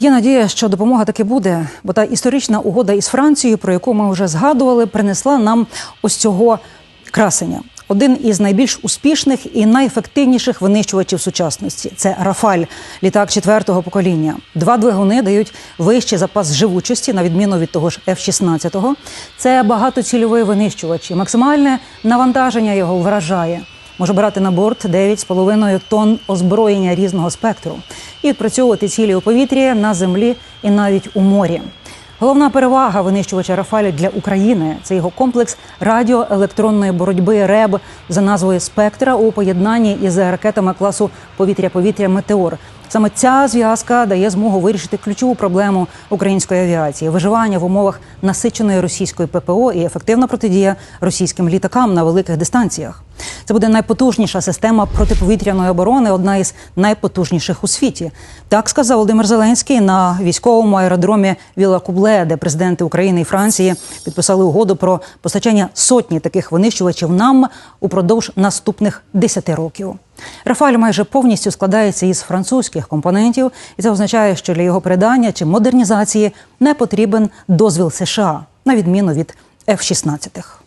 Є надія, що допомога таки буде, бо та історична угода із Францією, про яку ми вже згадували, принесла нам ось цього красення. Один із найбільш успішних і найефективніших винищувачів сучасності це Рафаль, літак четвертого покоління. Два двигуни дають вищий запас живучості, на відміну від того ж F-16. Це багатоцільовий винищувач. і Максимальне навантаження його вражає. Може брати на борт 9,5 тонн озброєння різного спектру і відпрацьовувати цілі у повітрі, на землі і навіть у морі. Головна перевага винищувача Рафаля для України це його комплекс радіоелектронної боротьби РЕБ за назвою Спектра у поєднанні із ракетами класу повітря-повітря Метеор. Саме ця зв'язка дає змогу вирішити ключову проблему української авіації виживання в умовах насиченої російської ППО і ефективна протидія російським літакам на великих дистанціях. Це буде найпотужніша система протиповітряної оборони, одна із найпотужніших у світі. Так сказав Володимир Зеленський на військовому аеродромі Віла Кубле, де президенти України і Франції підписали угоду про постачання сотні таких винищувачів нам упродовж наступних 10 років. Рафаль майже повністю складається із французьких компонентів, і це означає, що для його передання чи модернізації не потрібен дозвіл США, на відміну від F-16.